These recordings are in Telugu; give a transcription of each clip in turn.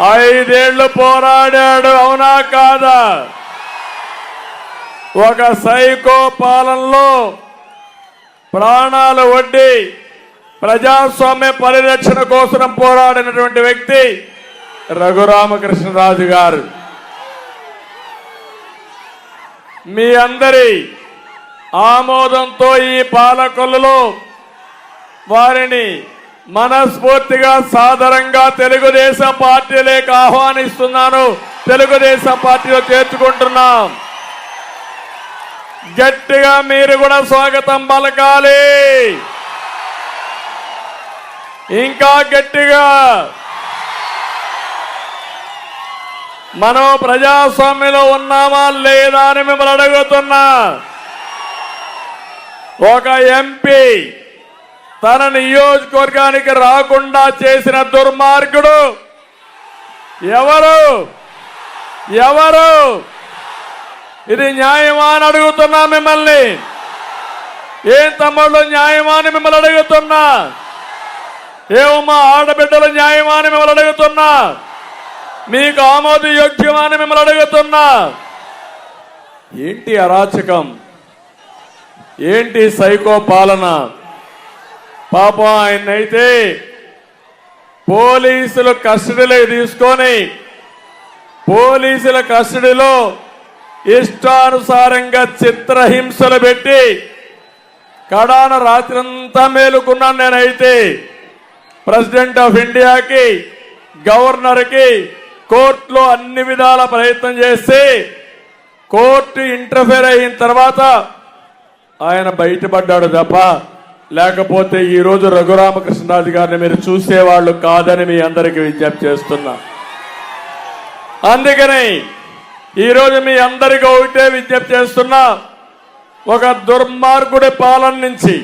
ఐదేళ్ళు పోరాడాడు అవునా కాదా? ఒక సైకో పాలనలో ప్రాణాలు వడ్డి ప్రజాస్వామ్య పరిరక్షణ కోసం పోరాడినటువంటి వ్యక్తి రఘురామకృష్ణరాజు గారు. మీ అందరి ఆమోదంతో ఈ పాలకొల్లులో వారిని మనస్ఫూర్తిగా సాదరంగా తెలుగుదేశం పార్టీలోకి ఆహ్వానిస్తున్నాను. తెలుగుదేశం పార్టీలో చేర్చుకుంటున్నాం. గట్టిగా మీరు కూడా స్వాగతం పలకాలి. ఇంకా గట్టిగా. మనం ప్రజాస్వామ్యంలో ఉన్నామా లేదా అని మిమ్మల్ని అడుగుతున్నా. ఒక ఎంపీ తన నియోజకవర్గానికి రాకుండా చేసిన దుర్మార్గుడు ఎవరు? ఎవరు? ఇది న్యాయమా అని అడుగుతున్నా మిమ్మల్ని. ఏం తమ్ముళ్ళు న్యాయమా అని మిమ్మల్ని అడుగుతున్నా? ఏమమ్మా ఆడబిడ్డలు న్యాయమా అని మిమ్మల్ని అడుగుతున్నా? మీకు ఆమోదయోగ్యమా అని మిమ్మల్ని అడుగుతున్నా? ఏంటి అరాచకం? ఏంటి సైకో పాలన? పాపం ఆయన్నైతే పోలీసులు కస్టడీలో తీసుకొని పోలీసుల కస్టడీలో ఇష్టానుసారంగా చిత్రహింసలు పెట్టి కడాన రాత్రంతా మేలుకున్నాను నేనైతే. ప్రెసిడెంట్ ఆఫ్ ఇండియాకి గవర్నర్కి కోర్టులో అన్ని విధాల ప్రయత్నం చేసి కోర్టు ఇంటర్ఫేర్ అయిన తర్వాత ఆయన బయటపడ్డాడు తప్ప లేకపోతే ఈ రోజు రఘురామకృష్ణరాజు గారిని మీరు చూసేవాళ్ళు కాదని మీ అందరికీ విజ్ఞప్తి చేస్తున్నా. అందుకని ఈరోజు మీ అందరికీ ఒకటే విజ్ఞప్తి చేస్తున్నా. ఒక దుర్మార్గుడి పాలన నుంచి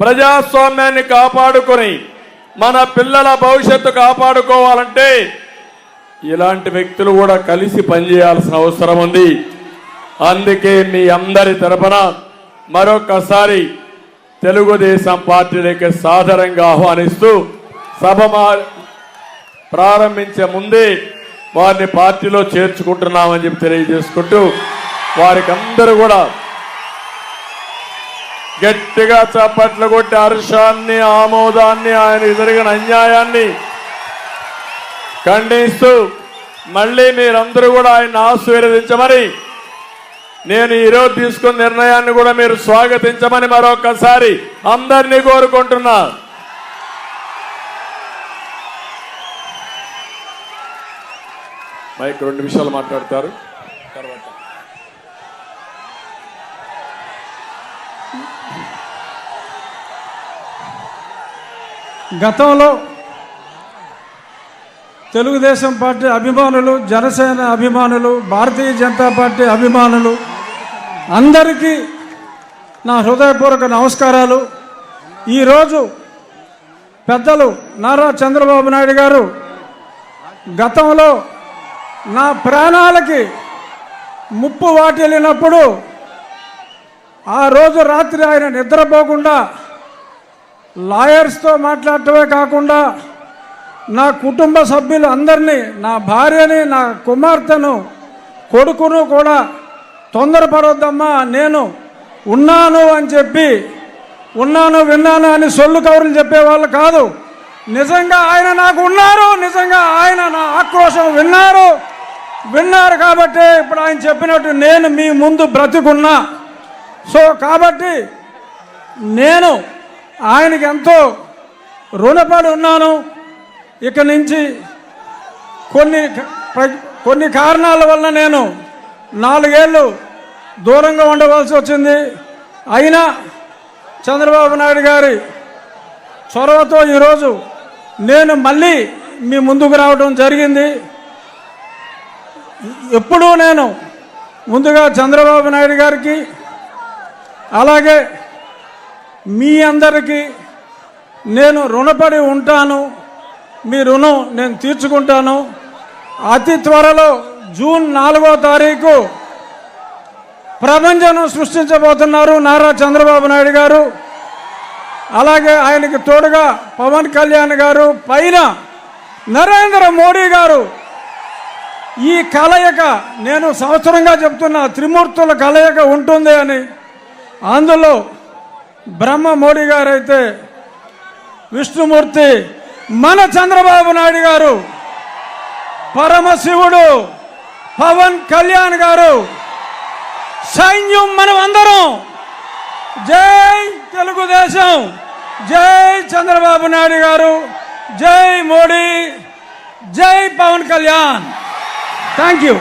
ప్రజాస్వామ్యాన్ని కాపాడుకొని మన పిల్లల భవిష్యత్తు కాపాడుకోవాలంటే ఇలాంటి వ్యక్తులు కూడా కలిసి పనిచేయాల్సిన అవసరం ఉంది. అందుకే మీ అందరి తరపున మరొకసారి తెలుగుదేశం పార్టీలోకి సాదరంగా ఆహ్వానిస్తూ సభ మా- ప్రారంభించే ముందే వారిని పార్టీలో చేర్చుకుంటున్నామని చెప్పి తెలియజేసుకుంటూ వారికి అందరూ కూడా గట్టిగా చప్పట్లు కొట్టి హర్షాన్ని ఆమోదాన్ని ఆయన జరిగిన అన్యాయాన్ని ఖండిస్తూ మళ్ళీ మీరందరూ కూడా ఆయన ఆశీర్వదించమని నేను ఈరోజు తీసుకున్న నిర్ణయాన్ని కూడా మీరు స్వాగతించమని మరొకసారి అందరినీ కోరుకుంటున్నా. మైక్ రెండు విషయాలు మాట్లాడతారు. తర్వాత. గతంలో తెలుగుదేశం పార్టీ అభిమానులు జనసేన అభిమానులు భారతీయ జనతా పార్టీ అభిమానులు అందరికీ నా హృదయపూర్వక నమస్కారాలు. ఈరోజు పెద్దలు నారా చంద్రబాబు నాయుడు గారు గతంలో నా ప్రాణాలకి ముప్పు వాటిల్లినప్పుడు ఆ రోజు రాత్రి ఆయన నిద్రపోకుండా లాయర్స్తో మాట్లాడటమే కాకుండా నా కుటుంబ సభ్యులు అందరినీ నా భార్యని నా కుమార్తెను కొడుకును కూడా తొందరపడొద్దమ్మా నేను ఉన్నాను అని చెప్పి ఉన్నాను విన్నాను అని సొల్లు కౌరులు చెప్పేవాళ్ళు కాదు. నిజంగా ఆయన నాకు ఉన్నారు నిజంగా ఆయన నా ఆక్రోశం విన్నారు. విన్నారు కాబట్టి ఇప్పుడు ఆయన చెప్పినట్టు నేను మీ ముందు బ్రతికున్నా. సో కాబట్టి నేను ఆయనకి ఎంతో రుణపడి ఉన్నాను. ఇక నుంచి కొన్ని కొన్ని కారణాల వల్ల నేను నాలుగేళ్ళు దూరంగా ఉండవలసి వచ్చింది. అయినా చంద్రబాబు నాయుడు గారి చొరవతో ఈరోజు నేను మళ్ళీ మీ ముందుకు రావడం జరిగింది. ఎప్పుడూ నేను ముందుగా చంద్రబాబు నాయుడు గారికి అలాగే మీ అందరికీ నేను రుణపడి ఉంటాను. మీ రుణం నేను తీర్చుకుంటాను. అతి త్వరలో జూన్ నాలుగో తారీఖు ప్రపంచం సృష్టించబోతున్నారు నారా చంద్రబాబు నాయుడు గారు. అలాగే ఆయనకి తోడుగా పవన్ కళ్యాణ్ గారు పైన నరేంద్ర మోడీ గారు. ఈ కలయిక నేను సంవత్సరంగా చెప్తున్న త్రిమూర్తుల కలయిక ఉంటుంది అని. అందులో బ్రహ్మ మోడీ గారు అయితే విష్ణుమూర్తి మన చంద్రబాబు నాయుడు గారు పరమశివుడు పవన్ కళ్యాణ్ గారు. సైన్యం మనం అందరం జై తెలుగుదేశం. జై చంద్రబాబు నాయుడు గారు. జై మోడీ. జై పవన్ కళ్యాణ్. Thank you